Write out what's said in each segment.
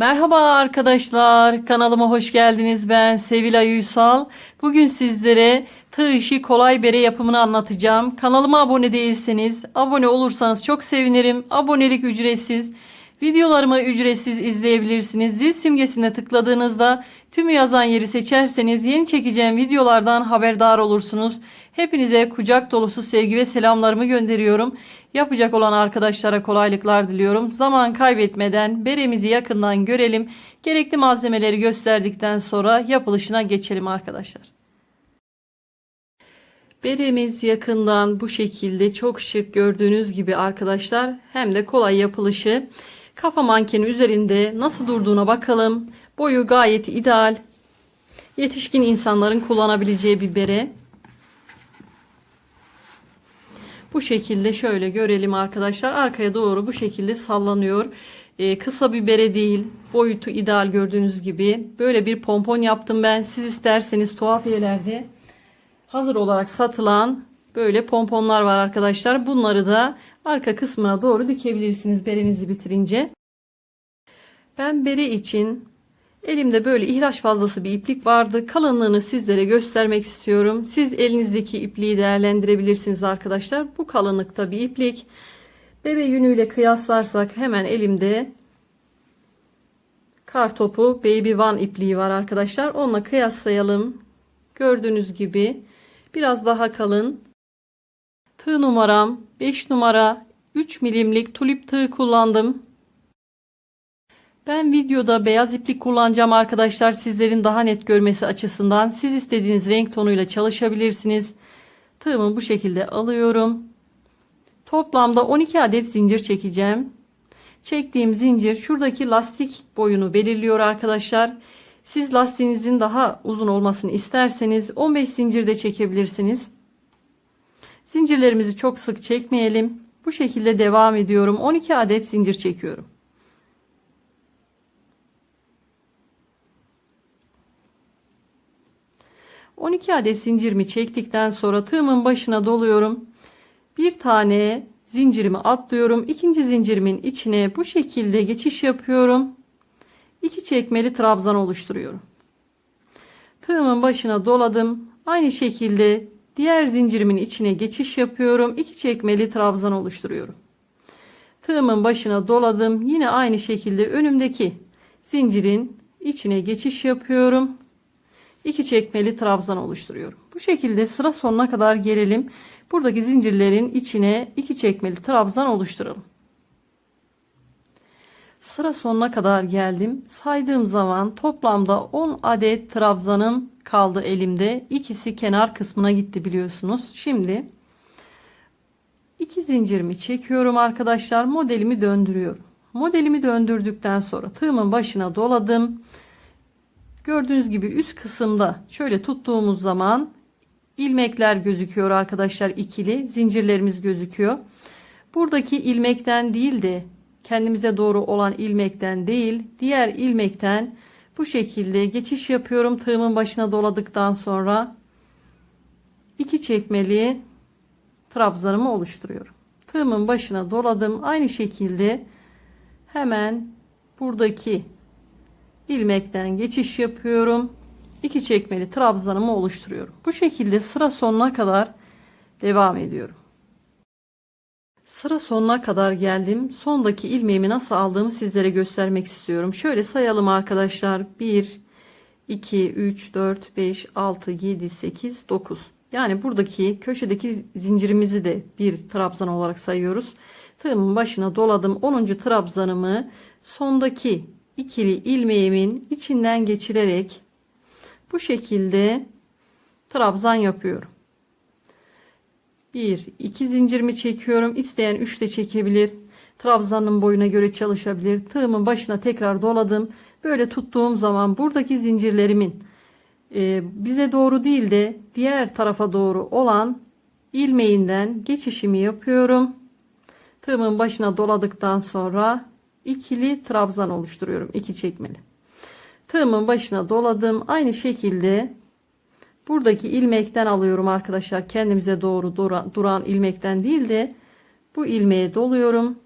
Merhaba arkadaşlar, kanalıma hoş geldiniz. Ben Sevilay Uysal. Bugün sizlere tığ işi kolay bere yapımını anlatacağım. Kanalıma abone değilseniz, abone olursanız çok sevinirim. Abonelik ücretsiz. Videolarımı ücretsiz izleyebilirsiniz. Zil simgesine tıkladığınızda tüm yazan yeri seçerseniz yeni çekeceğim videolardan haberdar olursunuz. Hepinize kucak dolusu sevgi ve selamlarımı gönderiyorum. Yapacak olan arkadaşlara kolaylıklar diliyorum. Zaman kaybetmeden beremizi yakından görelim. Gerekli malzemeleri gösterdikten sonra yapılışına geçelim arkadaşlar. Beremiz yakından bu şekilde çok şık gördüğünüz gibi arkadaşlar hem de kolay yapılışı. Kafa mankeni üzerinde nasıl durduğuna bakalım. Boyu gayet ideal. Yetişkin insanların kullanabileceği bir bere. Bu şekilde şöyle görelim arkadaşlar. Arkaya doğru bu şekilde sallanıyor. Ee, kısa bir bere değil. Boyutu ideal gördüğünüz gibi. Böyle bir pompon yaptım ben. Siz isterseniz tuhafiyelerde hazır olarak satılan böyle pomponlar var arkadaşlar. Bunları da arka kısmına doğru dikebilirsiniz berenizi bitirince. Ben bere için elimde böyle ihraç fazlası bir iplik vardı. Kalınlığını sizlere göstermek istiyorum. Siz elinizdeki ipliği değerlendirebilirsiniz arkadaşlar. Bu kalınlıkta bir iplik. Bebe yünüyle kıyaslarsak hemen elimde kartopu Baby One ipliği var arkadaşlar. Onunla kıyaslayalım. Gördüğünüz gibi biraz daha kalın. Tığ numaram 5 numara 3 milimlik tulip tığ kullandım. Ben videoda beyaz iplik kullanacağım arkadaşlar sizlerin daha net görmesi açısından. Siz istediğiniz renk tonuyla çalışabilirsiniz. Tığımı bu şekilde alıyorum. Toplamda 12 adet zincir çekeceğim. Çektiğim zincir şuradaki lastik boyunu belirliyor arkadaşlar. Siz lastiğinizin daha uzun olmasını isterseniz 15 zincir de çekebilirsiniz. Zincirlerimizi çok sık çekmeyelim. Bu şekilde devam ediyorum. 12 adet zincir çekiyorum. ...12 adet zincirimi çektikten sonra tığımın başına doluyorum. Bir tane zincirimi atlıyorum. İkinci zincirimin içine bu şekilde geçiş yapıyorum. 2 çekmeli trabzan oluşturuyorum. Tığımın başına doladım. Aynı şekilde diğer zincirimin içine geçiş yapıyorum. 2 çekmeli trabzan oluşturuyorum. Tığımın başına doladım. Yine aynı şekilde önümdeki zincirin içine geçiş yapıyorum. 2 çekmeli trabzan oluşturuyorum. Bu şekilde sıra sonuna kadar gelelim. Buradaki zincirlerin içine 2 çekmeli trabzan oluşturalım. Sıra sonuna kadar geldim. Saydığım zaman toplamda 10 adet trabzanım kaldı elimde. İkisi kenar kısmına gitti biliyorsunuz. Şimdi iki zincirimi çekiyorum arkadaşlar. Modelimi döndürüyorum. Modelimi döndürdükten sonra tığımın başına doladım. Gördüğünüz gibi üst kısımda şöyle tuttuğumuz zaman ilmekler gözüküyor arkadaşlar ikili zincirlerimiz gözüküyor. Buradaki ilmekten değil de kendimize doğru olan ilmekten değil diğer ilmekten bu şekilde geçiş yapıyorum tığımın başına doladıktan sonra. İki çekmeli trabzanımı oluşturuyorum. Tığımın başına doladım. Aynı şekilde hemen buradaki ilmekten geçiş yapıyorum. İki çekmeli trabzanımı oluşturuyorum. Bu şekilde sıra sonuna kadar devam ediyorum Sıra sonuna kadar geldim. Sondaki ilmeğimi nasıl aldığımı sizlere göstermek istiyorum. Şöyle sayalım arkadaşlar. 1, 2, 3, 4, 5, 6, 7, 8, 9. Yani buradaki köşedeki zincirimizi de bir trabzan olarak sayıyoruz. Tığımın başına doladım. 10. trabzanımı sondaki ikili ilmeğimin içinden geçirerek bu şekilde trabzan yapıyorum. 1 2 zincirimi çekiyorum. İsteyen 3 de çekebilir. Trabzanın boyuna göre çalışabilir. Tığımın başına tekrar doladım. Böyle tuttuğum zaman buradaki zincirlerimin e, bize doğru değil de diğer tarafa doğru olan ilmeğinden geçişimi yapıyorum. Tığımın başına doladıktan sonra ikili trabzan oluşturuyorum. İki çekmeli. Tığımın başına doladım. Aynı şekilde buradaki ilmekten alıyorum arkadaşlar kendimize doğru duran, duran ilmekten değil de bu ilmeğe doluyorum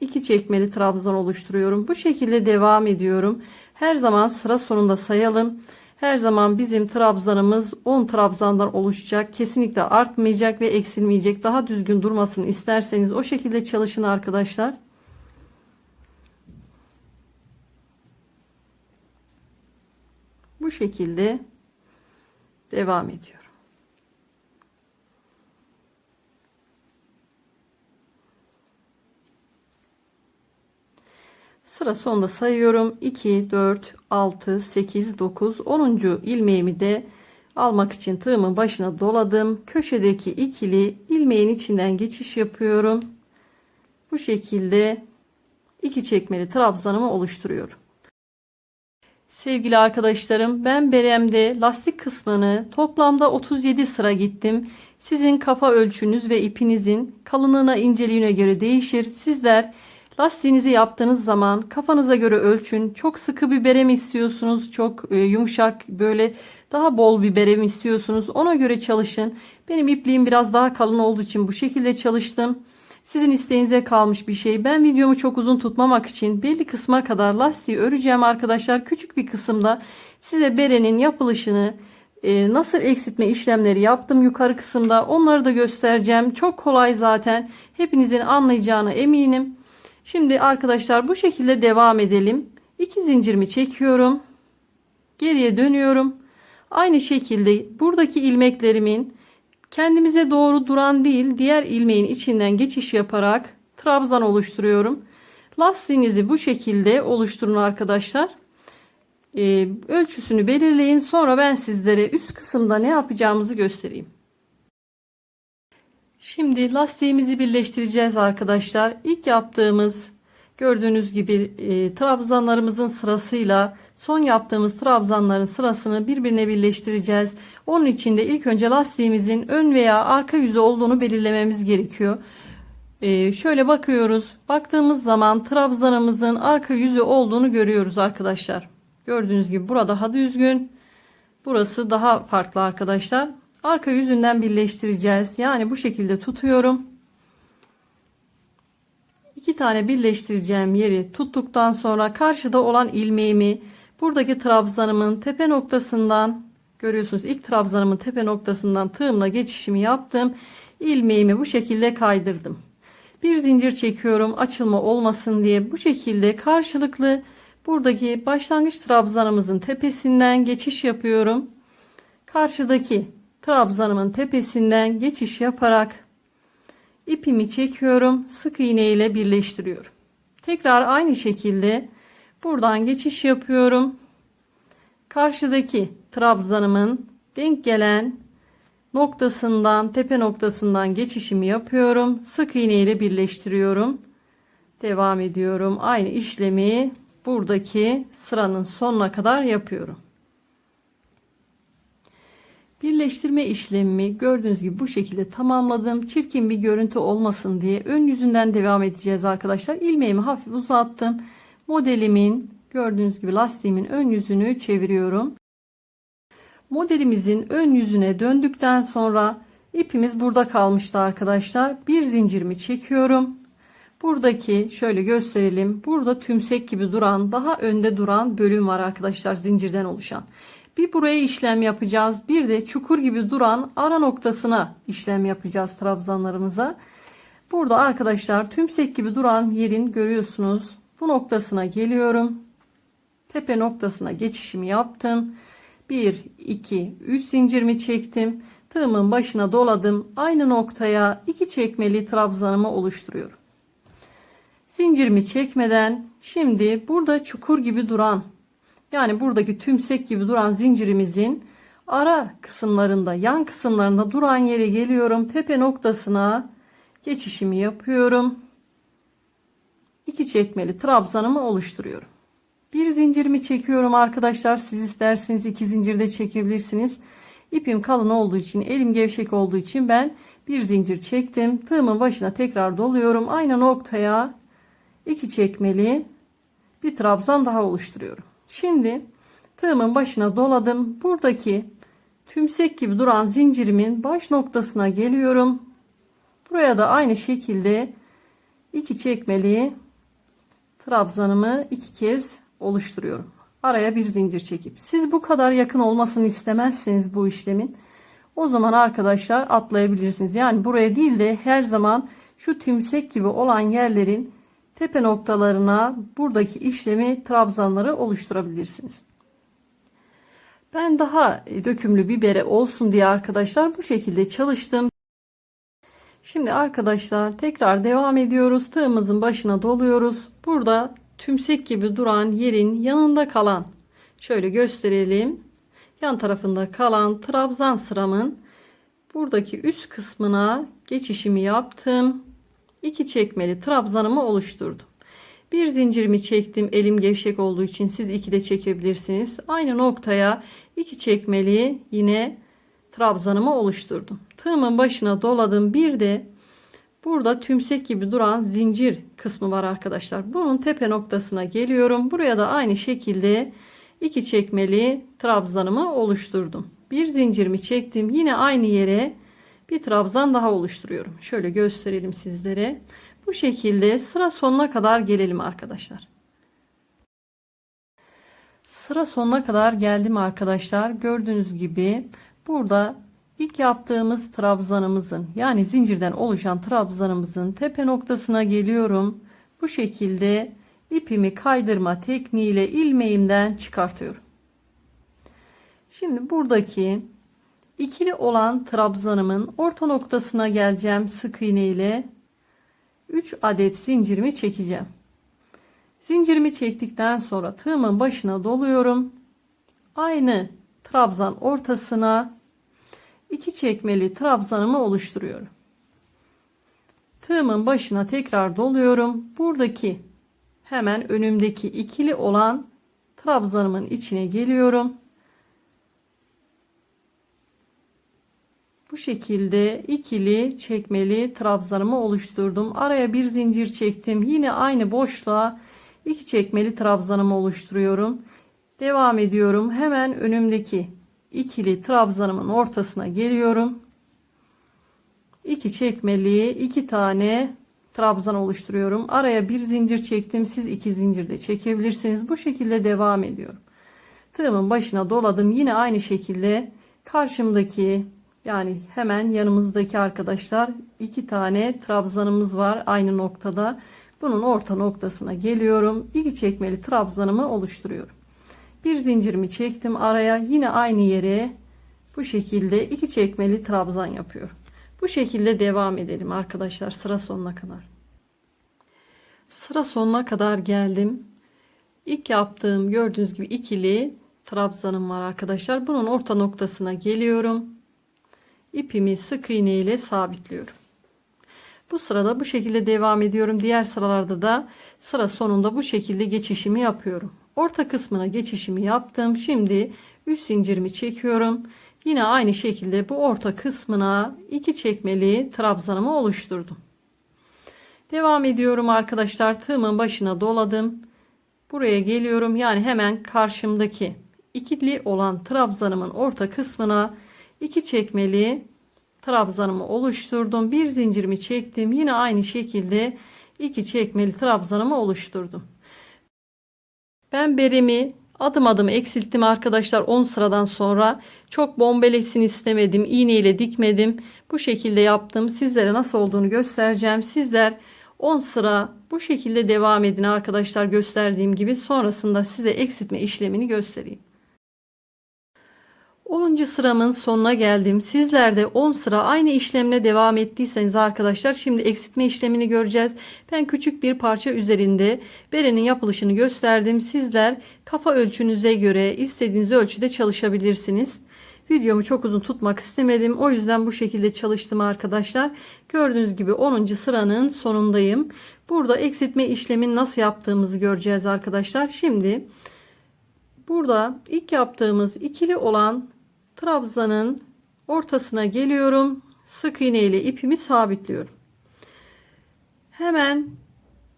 2 çekmeli trabzan oluşturuyorum. Bu şekilde devam ediyorum. Her zaman sıra sonunda sayalım. Her zaman bizim trabzanımız 10 trabzandan oluşacak. Kesinlikle artmayacak ve eksilmeyecek. Daha düzgün durmasını isterseniz o şekilde çalışın arkadaşlar. Bu şekilde devam ediyorum. Sıra sonunda sayıyorum. 2, 4, 6, 8, 9, 10. ilmeğimi de almak için tığımın başına doladım. Köşedeki ikili ilmeğin içinden geçiş yapıyorum. Bu şekilde iki çekmeli trabzanımı oluşturuyorum. Sevgili arkadaşlarım ben beremde lastik kısmını toplamda 37 sıra gittim. Sizin kafa ölçünüz ve ipinizin kalınlığına inceliğine göre değişir. Sizler lastiğinizi yaptığınız zaman kafanıza göre ölçün. Çok sıkı bir berem istiyorsunuz. Çok e, yumuşak böyle daha bol bir berem istiyorsunuz. Ona göre çalışın. Benim ipliğim biraz daha kalın olduğu için bu şekilde çalıştım. Sizin isteğinize kalmış bir şey. Ben videomu çok uzun tutmamak için belli kısma kadar lastiği öreceğim arkadaşlar. Küçük bir kısımda size berenin yapılışını e, nasıl eksiltme işlemleri yaptım yukarı kısımda onları da göstereceğim. Çok kolay zaten. Hepinizin anlayacağını eminim. Şimdi arkadaşlar bu şekilde devam edelim. İki zincirimi çekiyorum. Geriye dönüyorum. Aynı şekilde buradaki ilmeklerimin kendimize doğru duran değil diğer ilmeğin içinden geçiş yaparak trabzan oluşturuyorum. Lastiğinizi bu şekilde oluşturun arkadaşlar. Ee, ölçüsünü belirleyin. Sonra ben sizlere üst kısımda ne yapacağımızı göstereyim. Şimdi lastiğimizi birleştireceğiz arkadaşlar. İlk yaptığımız gördüğünüz gibi e, trabzanlarımızın sırasıyla son yaptığımız trabzanların sırasını birbirine birleştireceğiz. Onun için de ilk önce lastiğimizin ön veya arka yüzü olduğunu belirlememiz gerekiyor. E, şöyle bakıyoruz. Baktığımız zaman trabzanımızın arka yüzü olduğunu görüyoruz arkadaşlar. Gördüğünüz gibi burada daha düzgün. Burası daha farklı arkadaşlar. Arka yüzünden birleştireceğiz. Yani bu şekilde tutuyorum. İki tane birleştireceğim yeri tuttuktan sonra karşıda olan ilmeğimi buradaki trabzanımın tepe noktasından görüyorsunuz ilk trabzanımın tepe noktasından tığımla geçişimi yaptım. İlmeğimi bu şekilde kaydırdım. Bir zincir çekiyorum açılma olmasın diye bu şekilde karşılıklı buradaki başlangıç trabzanımızın tepesinden geçiş yapıyorum. Karşıdaki trabzanımın tepesinden geçiş yaparak ipimi çekiyorum. Sık iğne ile birleştiriyorum. Tekrar aynı şekilde buradan geçiş yapıyorum. Karşıdaki trabzanımın denk gelen noktasından tepe noktasından geçişimi yapıyorum. Sık iğne ile birleştiriyorum. Devam ediyorum. Aynı işlemi buradaki sıranın sonuna kadar yapıyorum. Birleştirme işlemimi gördüğünüz gibi bu şekilde tamamladım. Çirkin bir görüntü olmasın diye ön yüzünden devam edeceğiz arkadaşlar. İlmeğimi hafif uzattım. Modelimin gördüğünüz gibi lastiğimin ön yüzünü çeviriyorum. Modelimizin ön yüzüne döndükten sonra ipimiz burada kalmıştı arkadaşlar. Bir zincirimi çekiyorum. Buradaki şöyle gösterelim. Burada tümsek gibi duran daha önde duran bölüm var arkadaşlar zincirden oluşan. Bir buraya işlem yapacağız. Bir de çukur gibi duran ara noktasına işlem yapacağız trabzanlarımıza. Burada arkadaşlar tümsek gibi duran yerin görüyorsunuz. Bu noktasına geliyorum. Tepe noktasına geçişimi yaptım. 1, 2, 3 zincirimi çektim. Tığımın başına doladım. Aynı noktaya iki çekmeli trabzanımı oluşturuyorum. Zincirimi çekmeden şimdi burada çukur gibi duran yani buradaki tümsek gibi duran zincirimizin ara kısımlarında, yan kısımlarında duran yere geliyorum. Tepe noktasına geçişimi yapıyorum. İki çekmeli trabzanımı oluşturuyorum. Bir zincirimi çekiyorum arkadaşlar. Siz isterseniz iki zincir de çekebilirsiniz. İpim kalın olduğu için, elim gevşek olduğu için ben bir zincir çektim. Tığımın başına tekrar doluyorum. Aynı noktaya iki çekmeli bir trabzan daha oluşturuyorum. Şimdi tığımın başına doladım. Buradaki tümsek gibi duran zincirimin baş noktasına geliyorum. Buraya da aynı şekilde iki çekmeli trabzanımı iki kez oluşturuyorum. Araya bir zincir çekip. Siz bu kadar yakın olmasını istemezseniz bu işlemin o zaman arkadaşlar atlayabilirsiniz. Yani buraya değil de her zaman şu tümsek gibi olan yerlerin tepe noktalarına buradaki işlemi trabzanları oluşturabilirsiniz. Ben daha dökümlü bir olsun diye arkadaşlar bu şekilde çalıştım. Şimdi arkadaşlar tekrar devam ediyoruz. Tığımızın başına doluyoruz. Burada tümsek gibi duran yerin yanında kalan şöyle gösterelim. Yan tarafında kalan trabzan sıramın buradaki üst kısmına geçişimi yaptım. İki çekmeli trabzanımı oluşturdum. Bir zincirimi çektim. Elim gevşek olduğu için siz iki de çekebilirsiniz. Aynı noktaya iki çekmeli yine trabzanımı oluşturdum. Tığımın başına doladım. Bir de burada tümsek gibi duran zincir kısmı var arkadaşlar. Bunun tepe noktasına geliyorum. Buraya da aynı şekilde iki çekmeli trabzanımı oluşturdum. Bir zincirimi çektim. Yine aynı yere bir trabzan daha oluşturuyorum. Şöyle gösterelim sizlere. Bu şekilde sıra sonuna kadar gelelim arkadaşlar. Sıra sonuna kadar geldim arkadaşlar. Gördüğünüz gibi burada ilk yaptığımız trabzanımızın yani zincirden oluşan trabzanımızın tepe noktasına geliyorum. Bu şekilde ipimi kaydırma tekniğiyle ilmeğimden çıkartıyorum. Şimdi buradaki ikili olan trabzanımın orta noktasına geleceğim sık iğne ile 3 adet zincirimi çekeceğim. Zincirimi çektikten sonra tığımın başına doluyorum. Aynı trabzan ortasına iki çekmeli trabzanımı oluşturuyorum. Tığımın başına tekrar doluyorum. Buradaki hemen önümdeki ikili olan trabzanımın içine geliyorum. Bu şekilde ikili çekmeli trabzanımı oluşturdum. Araya bir zincir çektim. Yine aynı boşluğa iki çekmeli trabzanımı oluşturuyorum. Devam ediyorum. Hemen önümdeki ikili trabzanımın ortasına geliyorum. İki çekmeli iki tane trabzan oluşturuyorum. Araya bir zincir çektim. Siz iki zincir de çekebilirsiniz. Bu şekilde devam ediyorum. Tığımın başına doladım. Yine aynı şekilde karşımdaki yani hemen yanımızdaki arkadaşlar iki tane trabzanımız var aynı noktada. Bunun orta noktasına geliyorum. İki çekmeli trabzanımı oluşturuyorum. Bir zincirimi çektim araya yine aynı yere bu şekilde iki çekmeli trabzan yapıyorum. Bu şekilde devam edelim arkadaşlar sıra sonuna kadar. Sıra sonuna kadar geldim. İlk yaptığım gördüğünüz gibi ikili trabzanım var arkadaşlar. Bunun orta noktasına geliyorum ipimi sık iğne ile sabitliyorum. Bu sırada bu şekilde devam ediyorum. Diğer sıralarda da sıra sonunda bu şekilde geçişimi yapıyorum. Orta kısmına geçişimi yaptım. Şimdi üst zincirimi çekiyorum. Yine aynı şekilde bu orta kısmına iki çekmeli trabzanımı oluşturdum. Devam ediyorum arkadaşlar. Tığımın başına doladım. Buraya geliyorum. Yani hemen karşımdaki ikili olan trabzanımın orta kısmına 2 çekmeli trabzanımı oluşturdum. Bir zincirimi çektim. Yine aynı şekilde 2 çekmeli trabzanımı oluşturdum. Ben beremi adım adım eksilttim arkadaşlar 10 sıradan sonra. Çok bombelesin istemedim. İğne ile dikmedim. Bu şekilde yaptım. Sizlere nasıl olduğunu göstereceğim. Sizler 10 sıra bu şekilde devam edin arkadaşlar gösterdiğim gibi. Sonrasında size eksiltme işlemini göstereyim. 10. sıramın sonuna geldim. Sizler de 10 sıra aynı işlemle devam ettiyseniz arkadaşlar şimdi eksiltme işlemini göreceğiz. Ben küçük bir parça üzerinde berenin yapılışını gösterdim. Sizler kafa ölçünüze göre istediğiniz ölçüde çalışabilirsiniz. Videomu çok uzun tutmak istemedim. O yüzden bu şekilde çalıştım arkadaşlar. Gördüğünüz gibi 10. sıranın sonundayım. Burada eksiltme işlemini nasıl yaptığımızı göreceğiz arkadaşlar. Şimdi burada ilk yaptığımız ikili olan trabzanın ortasına geliyorum. Sık iğne ile ipimi sabitliyorum. Hemen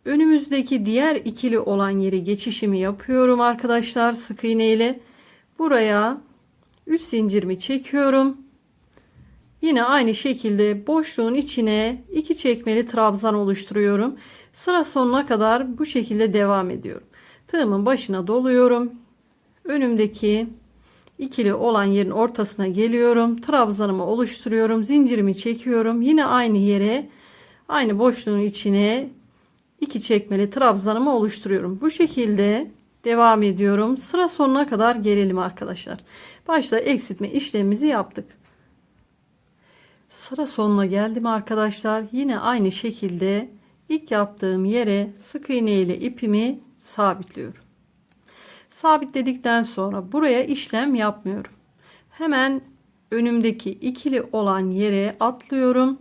önümüzdeki diğer ikili olan yere geçişimi yapıyorum arkadaşlar sık iğne ile. Buraya 3 zincirimi çekiyorum. Yine aynı şekilde boşluğun içine iki çekmeli trabzan oluşturuyorum. Sıra sonuna kadar bu şekilde devam ediyorum. Tığımın başına doluyorum. Önümdeki ikili olan yerin ortasına geliyorum. Trabzanımı oluşturuyorum. Zincirimi çekiyorum. Yine aynı yere aynı boşluğun içine iki çekmeli trabzanımı oluşturuyorum. Bu şekilde devam ediyorum. Sıra sonuna kadar gelelim arkadaşlar. Başta eksiltme işlemimizi yaptık. Sıra sonuna geldim arkadaşlar. Yine aynı şekilde ilk yaptığım yere sık iğne ile ipimi sabitliyorum. Sabitledikten sonra buraya işlem yapmıyorum. Hemen önümdeki ikili olan yere atlıyorum.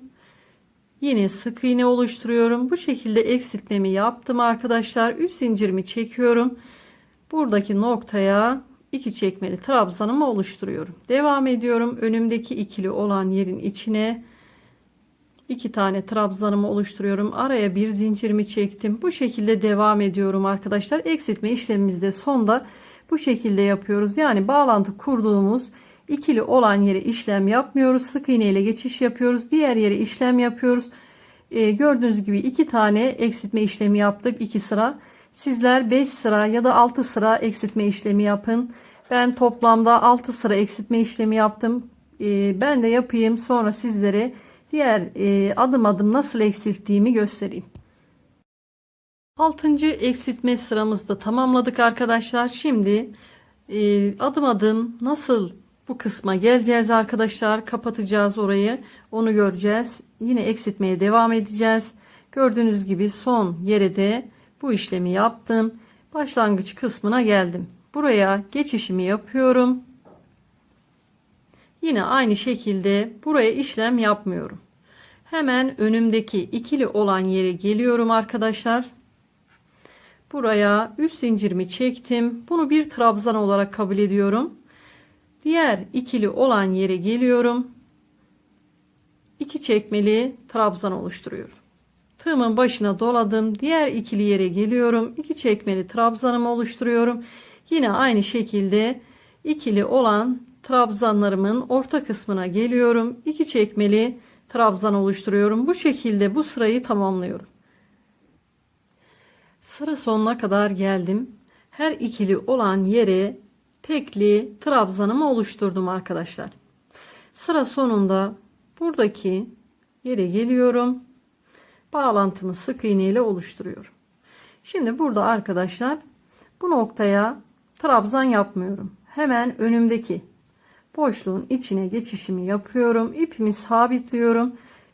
Yine sık iğne oluşturuyorum. Bu şekilde eksiltmemi yaptım arkadaşlar. Üst zincirimi çekiyorum. Buradaki noktaya iki çekmeli trabzanımı oluşturuyorum. Devam ediyorum. Önümdeki ikili olan yerin içine iki tane trabzanımı oluşturuyorum. Araya bir zincirimi çektim. Bu şekilde devam ediyorum arkadaşlar. Eksiltme işlemimizde sonda bu şekilde yapıyoruz. Yani bağlantı kurduğumuz ikili olan yere işlem yapmıyoruz. Sık iğne ile geçiş yapıyoruz. Diğer yere işlem yapıyoruz. Ee, gördüğünüz gibi iki tane eksiltme işlemi yaptık. iki sıra. Sizler 5 sıra ya da 6 sıra eksiltme işlemi yapın. Ben toplamda 6 sıra eksiltme işlemi yaptım. Ee, ben de yapayım sonra sizlere diğer e, adım adım nasıl eksilttiğimi göstereyim. 6. eksiltme sıramızda tamamladık arkadaşlar. Şimdi e, adım adım nasıl bu kısma geleceğiz arkadaşlar. Kapatacağız orayı. Onu göreceğiz. Yine eksiltmeye devam edeceğiz. Gördüğünüz gibi son yere de bu işlemi yaptım. Başlangıç kısmına geldim. Buraya geçişimi yapıyorum. Yine aynı şekilde buraya işlem yapmıyorum. Hemen önümdeki ikili olan yere geliyorum arkadaşlar. Buraya üst zincirimi çektim. Bunu bir trabzan olarak kabul ediyorum. Diğer ikili olan yere geliyorum. İki çekmeli trabzan oluşturuyorum. Tığımın başına doladım. Diğer ikili yere geliyorum. İki çekmeli trabzanımı oluşturuyorum. Yine aynı şekilde ikili olan trabzanlarımın orta kısmına geliyorum. İki çekmeli trabzan oluşturuyorum. Bu şekilde bu sırayı tamamlıyorum. Sıra sonuna kadar geldim. Her ikili olan yere tekli trabzanımı oluşturdum arkadaşlar. Sıra sonunda buradaki yere geliyorum. Bağlantımı sık iğne ile oluşturuyorum. Şimdi burada arkadaşlar bu noktaya trabzan yapmıyorum. Hemen önümdeki boşluğun içine geçişimi yapıyorum. İpimi sabitliyorum.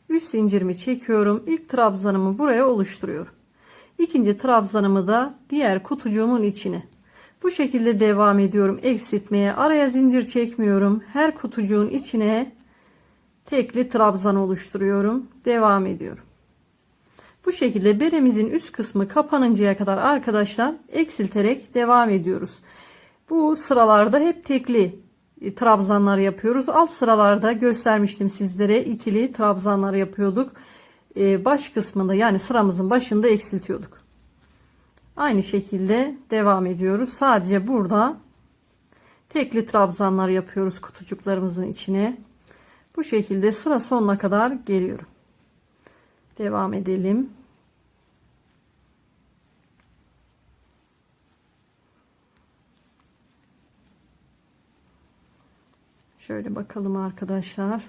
Üst zincirimi çekiyorum. İlk trabzanımı buraya oluşturuyorum. İkinci trabzanımı da diğer kutucuğumun içine. Bu şekilde devam ediyorum eksiltmeye. Araya zincir çekmiyorum. Her kutucuğun içine tekli trabzan oluşturuyorum. Devam ediyorum. Bu şekilde beremizin üst kısmı kapanıncaya kadar arkadaşlar eksilterek devam ediyoruz. Bu sıralarda hep tekli trabzanlar yapıyoruz. Alt sıralarda göstermiştim sizlere ikili trabzanlar yapıyorduk. E, baş kısmında yani sıramızın başında eksiltiyorduk. Aynı şekilde devam ediyoruz. Sadece burada tekli trabzanlar yapıyoruz kutucuklarımızın içine. Bu şekilde sıra sonuna kadar geliyorum. Devam edelim. Şöyle bakalım arkadaşlar.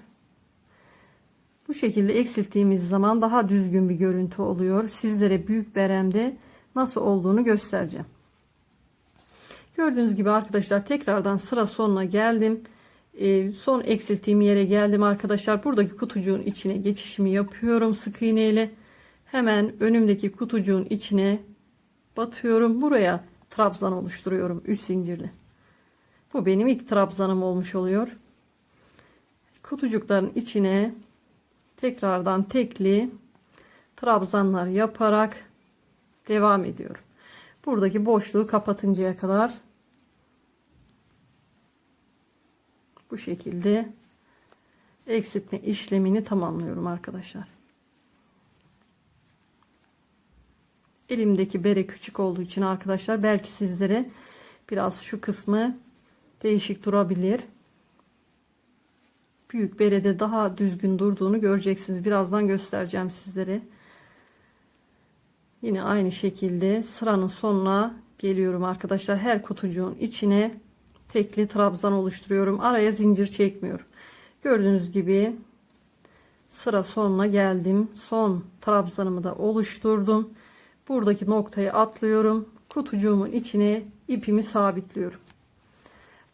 Bu şekilde eksilttiğimiz zaman daha düzgün bir görüntü oluyor. Sizlere büyük beremde nasıl olduğunu göstereceğim. Gördüğünüz gibi arkadaşlar tekrardan sıra sonuna geldim. Ee, son eksilttiğim yere geldim arkadaşlar. Buradaki kutucuğun içine geçişimi yapıyorum sık iğne ile. Hemen önümdeki kutucuğun içine batıyorum. Buraya trabzan oluşturuyorum üst zincirli. Bu benim ilk trabzanım olmuş oluyor. Kutucukların içine tekrardan tekli trabzanlar yaparak devam ediyorum. Buradaki boşluğu kapatıncaya kadar bu şekilde eksiltme işlemini tamamlıyorum arkadaşlar. Elimdeki bere küçük olduğu için arkadaşlar belki sizlere biraz şu kısmı değişik durabilir. Büyük berede daha düzgün durduğunu göreceksiniz. Birazdan göstereceğim sizlere. Yine aynı şekilde sıranın sonuna geliyorum arkadaşlar. Her kutucuğun içine tekli trabzan oluşturuyorum. Araya zincir çekmiyorum. Gördüğünüz gibi sıra sonuna geldim. Son trabzanımı da oluşturdum. Buradaki noktayı atlıyorum. Kutucuğumun içine ipimi sabitliyorum.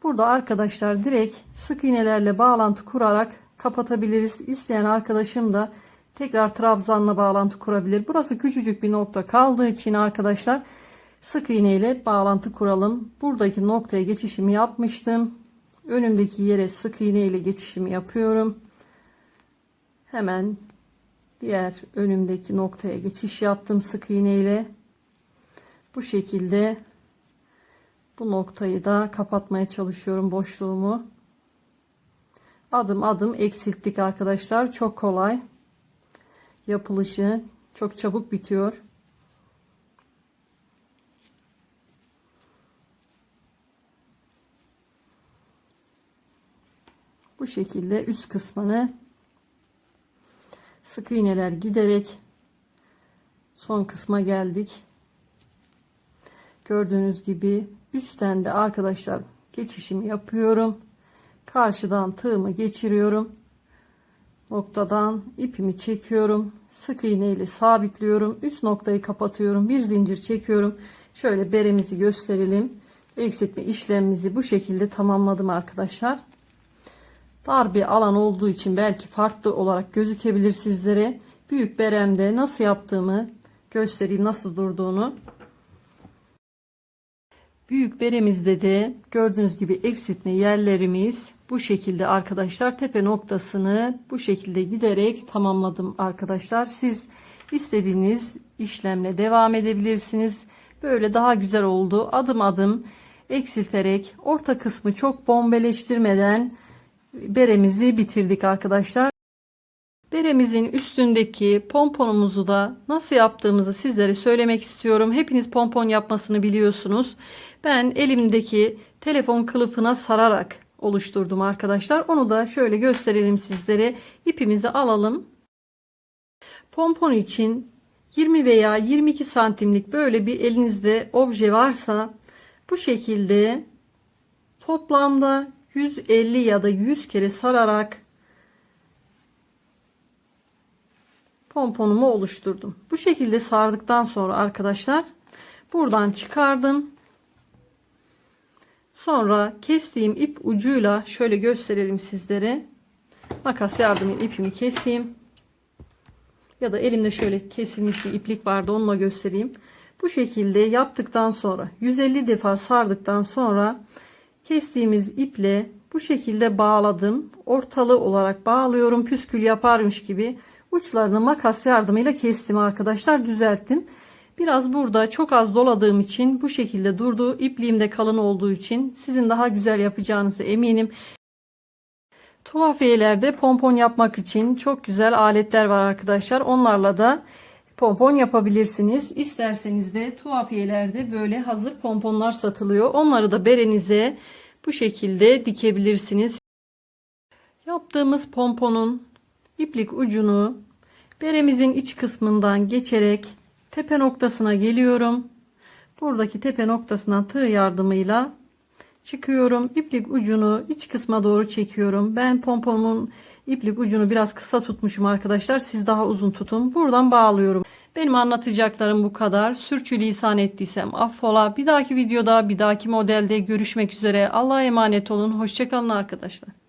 Burada arkadaşlar direkt sık iğnelerle bağlantı kurarak kapatabiliriz. İsteyen arkadaşım da tekrar trabzanla bağlantı kurabilir. Burası küçücük bir nokta kaldığı için arkadaşlar sık iğne ile bağlantı kuralım. Buradaki noktaya geçişimi yapmıştım. Önümdeki yere sık iğne ile geçişimi yapıyorum. Hemen diğer önümdeki noktaya geçiş yaptım sık iğne ile. Bu şekilde bu noktayı da kapatmaya çalışıyorum boşluğumu. Adım adım eksilttik arkadaşlar. Çok kolay. Yapılışı çok çabuk bitiyor. Bu şekilde üst kısmını sık iğneler giderek son kısma geldik. Gördüğünüz gibi üstten de arkadaşlar geçişimi yapıyorum. Karşıdan tığımı geçiriyorum. Noktadan ipimi çekiyorum. Sık iğne ile sabitliyorum. Üst noktayı kapatıyorum. Bir zincir çekiyorum. Şöyle beremizi gösterelim. Eksiltme işlemimizi bu şekilde tamamladım arkadaşlar. Dar bir alan olduğu için belki farklı olarak gözükebilir sizlere. Büyük beremde nasıl yaptığımı göstereyim nasıl durduğunu. Büyük beremizde de gördüğünüz gibi eksiltme yerlerimiz bu şekilde arkadaşlar. Tepe noktasını bu şekilde giderek tamamladım arkadaşlar. Siz istediğiniz işlemle devam edebilirsiniz. Böyle daha güzel oldu. Adım adım eksilterek orta kısmı çok bombeleştirmeden beremizi bitirdik arkadaşlar. Beremizin üstündeki pomponumuzu da nasıl yaptığımızı sizlere söylemek istiyorum. Hepiniz pompon yapmasını biliyorsunuz. Ben elimdeki telefon kılıfına sararak oluşturdum arkadaşlar. Onu da şöyle gösterelim sizlere. İpimizi alalım. Pompon için 20 veya 22 santimlik böyle bir elinizde obje varsa bu şekilde toplamda 150 ya da 100 kere sararak pomponumu oluşturdum. Bu şekilde sardıktan sonra arkadaşlar buradan çıkardım. Sonra kestiğim ip ucuyla şöyle gösterelim sizlere. Makas yardımıyla ipimi keseyim. Ya da elimde şöyle kesilmiş bir iplik vardı onunla göstereyim. Bu şekilde yaptıktan sonra 150 defa sardıktan sonra kestiğimiz iple bu şekilde bağladım. Ortalı olarak bağlıyorum. Püskül yaparmış gibi uçlarını makas yardımıyla kestim arkadaşlar. Düzelttim. Biraz burada çok az doladığım için bu şekilde durdu. İpliğim de kalın olduğu için sizin daha güzel yapacağınızı eminim. Tuhafiyelerde pompon yapmak için çok güzel aletler var arkadaşlar. Onlarla da pompon yapabilirsiniz. İsterseniz de tuhafiyelerde böyle hazır pomponlar satılıyor. Onları da berenize bu şekilde dikebilirsiniz. Yaptığımız pomponun iplik ucunu beremizin iç kısmından geçerek tepe noktasına geliyorum. Buradaki tepe noktasına tığ yardımıyla çıkıyorum. İplik ucunu iç kısma doğru çekiyorum. Ben pomponumun iplik ucunu biraz kısa tutmuşum arkadaşlar. Siz daha uzun tutun. Buradan bağlıyorum. Benim anlatacaklarım bu kadar. Sürçülisan ettiysem affola. Bir dahaki videoda bir dahaki modelde görüşmek üzere. Allah'a emanet olun. Hoşçakalın arkadaşlar.